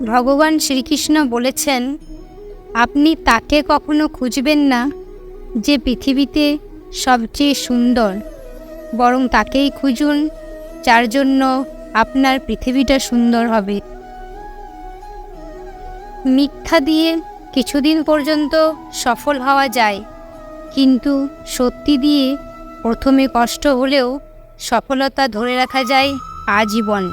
ভগবান শ্রীকৃষ্ণ বলেছেন, আপনি তাকে কখনো খুঁজবেন না যে পৃথিবীতে সবচেয়ে সুন্দর। বরং তাকেই খুঁজুন যার জন্য আপনার পৃথিবীটা সুন্দর হবে। মিথ্যা দিয়ে কিছুদিন পর্যন্ত সফল হওয়া যায়, কিন্তু সত্যি দিয়ে প্রথমে কষ্ট হলেও সফলতা ধরে রাখা যায় আজীবন।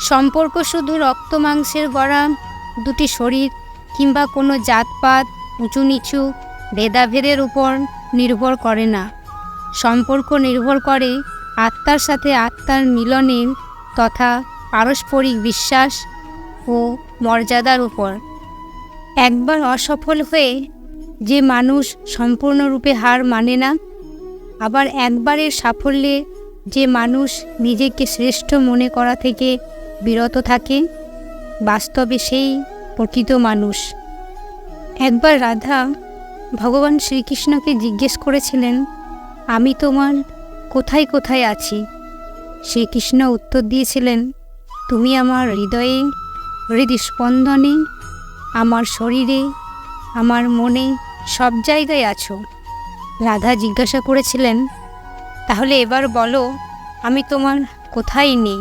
সম্পর্ক শুধু রক্ত মাংসের গড়া দুটি শরীর কিংবা কোনো জাতপাত উঁচু নিচু ভেদাভেদের উপর নির্ভর করে না। সম্পর্ক নির্ভর করে আত্মার সাথে আত্মার মিলনের তথা পারস্পরিক বিশ্বাস ও মর্যাদার উপর। একবার অসফল হয়ে যে মানুষ সম্পূর্ণরূপে হার মানে না, আবার একবারের সাফল্যে যে মানুষ নিজেকে শ্রেষ্ঠ মনে করা থেকে বিরত থাকে, বাস্তবে সেই প্রকৃত মানুষ। একবার রাধা ভগবান শ্রীকৃষ্ণকে জিজ্ঞেস করেছিলেন, আমি তোমার কোথায় কোথায় আছি? শ্রীকৃষ্ণ উত্তর দিয়েছিলেন, তুমি আমার হৃদয়ে হৃদস্পন্দনে, আমার শরীরে, আমার মনে সব জায়গায় আছো। রাধা জিজ্ঞাসা করেছিলেন, তাহলে এবার বলো, আমি তোমার কোথায় নেই?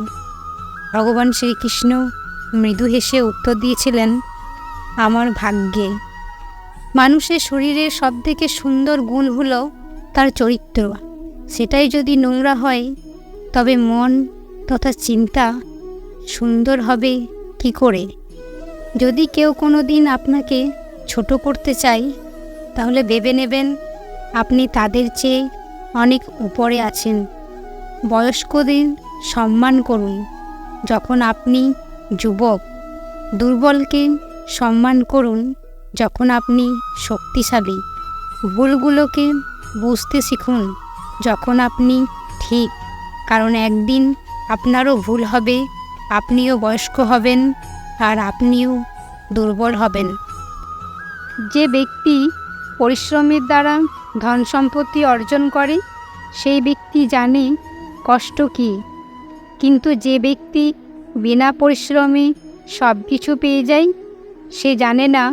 ভগবান শ্রীকৃষ্ণ মৃদু হেসে উত্তর দিয়েছিলেন, আমার ভাগ্যে। মানুষের শরীরের সবথেকে সুন্দর গুণ হলো তার চরিত্র। সেটাই যদি নোংরা হয়, তবে মন তথা চিন্তা সুন্দর হবে কি করে? যদি কেউ কোনো দিন আপনাকে ছোট করতে চায়, তাহলে ভেবে নেবেন আপনি তাদের চেয়ে অনেক উপরে আছেন। বয়স্কদের সম্মান করুন। যখন আপনি যুবক, দুর্বলকে সম্মান করুন যখন আপনি শক্তিশালী। ভুলগুলোকে বুঝতে শিখুন যখন আপনি ঠিক, কারণ একদিন আপনারও ভুল হবে, আপনিও বয়স্ক হবেন আর আপনিও দুর্বল হবেন। যে ব্যক্তি পরিশ্রমের দ্বারা ধন সম্পত্তি অর্জন করে, সেই ব্যক্তি জানে কষ্ট কী। কিন্তু যে ব্যক্তি বিনা পরিশ্রমে সব কিছু পেয়ে যায়, সে জানে না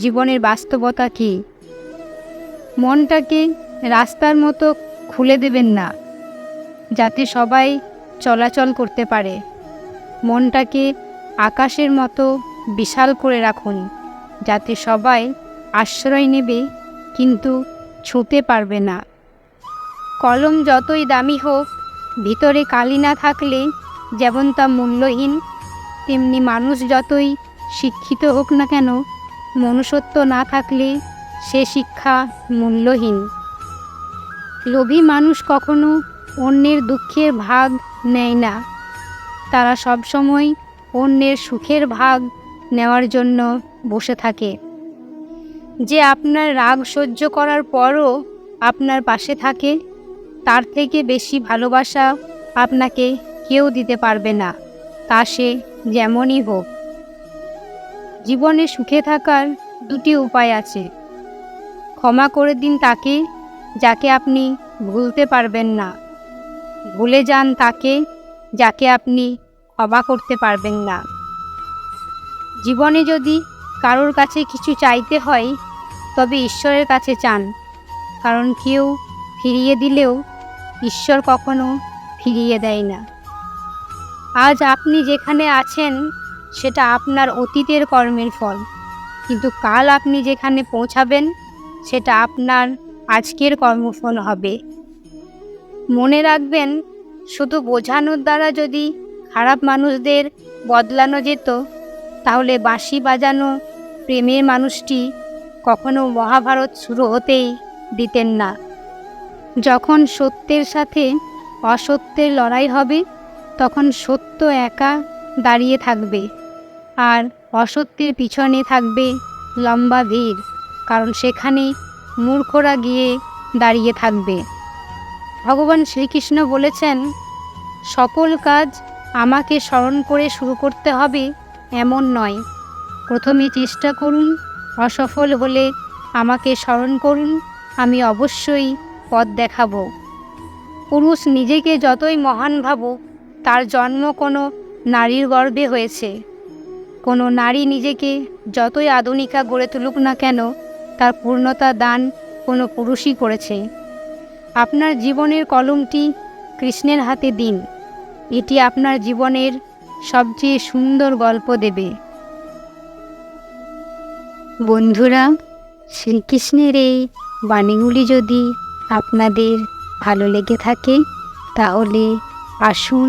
জীবনের বাস্তবতা কী। মনটাকে রাস্তার মতো খুলে দেবেন না, যাতে সবাই চলাচল করতে পারে। মনটাকে আকাশের মতো বিশাল করে রাখুন, যাতে সবাই আশ্রয় নেবে, কিন্তু ছুঁতে পারবে না। কলম যতই দামি হোক, ভিতরে কালি না থাকলে যেমন তা মূল্যহীন, তেমনি মানুষ যতই শিক্ষিত হোক না কেন, মনুষ্যত্ব না থাকলে সে শিক্ষা মূল্যহীন। লোভী মানুষ কখনো অন্যের দুঃখের ভাগ নেয় না। তারা সবসময় অন্যের সুখের ভাগ নেওয়ার জন্য বসে থাকে। যে আপনার রাগ সহ্য করার পরও আপনার পাশে থাকে, তার থেকে বেশি ভালোবাসা আপনাকে কেউ দিতে পারবে না, তা সে যেমনই হোক। জীবনে সুখে থাকার দুটি উপায় আছে। ক্ষমা করে দিন তাকে যাকে আপনি ভুলতে পারবেন না। ভুলে যান তাকে যাকে আপনি ক্ষমা করতে পারবেন না। জীবনে যদি কারোর কাছে কিছু চাইতে হয়, তবে ঈশ্বরের কাছে চান। কারণ কেউ ফিরিয়ে দিলেও ঈশ্বর কখনো ফিরিয়ে দেয় না। আজ আপনি যেখানে আছেন, সেটা আপনার অতীতের কর্মের ফল। কিন্তু কাল আপনি যেখানে পৌঁছাবেন, সেটা আপনার আজকের কর্মফল হবে। মনে রাখবেন, শুধু বোঝানোর দ্বারা যদি খারাপ মানুষদের বদলানো যেত, তাহলে বাঁশি বাজানো প্রেমের মানুষটি কখনো মহাভারত শুরু হতেই দিতেন না। যখন সত্যের সাথে অসত্যের লড়াই হবে তখন সত্য একা দাঁড়িয়ে থাকবে আর অসত্যের পিছনে থাকবে লম্বা ভিড়, কারণ সেখানে মূর্খরা গিয়ে দাঁড়িয়ে থাকবে। ভগবান শ্রীকৃষ্ণ বলেছেন, সকল কাজ আমাকে স্মরণ করে শুরু করতে হবে এমন নয়। প্রথমে চেষ্টা করুন, অসফল হলে আমাকে স্মরণ করুন, আমি অবশ্যই পথ দেখাবো। পুরুষ নিজেকে যতই মহান ভাবুক তার জন্ম কোনো নারীর গর্ভে হয়েছে। কোনো নারী নিজেকে যতই আধুনিকা গড়ে তুলুক না কেন, তার পূর্ণতা দান কোনো পুরুষই করেছে। আপনার জীবনের কলমটি কৃষ্ণের হাতে দিন। এটি আপনার জীবনের সবচেয়ে সুন্দর গল্প দেবে। বন্ধুরা, শ্রীকৃষ্ণের এই বাণীগুলি যদি আপনাদের ভালো লেগে থাকে, তাহলে আসুন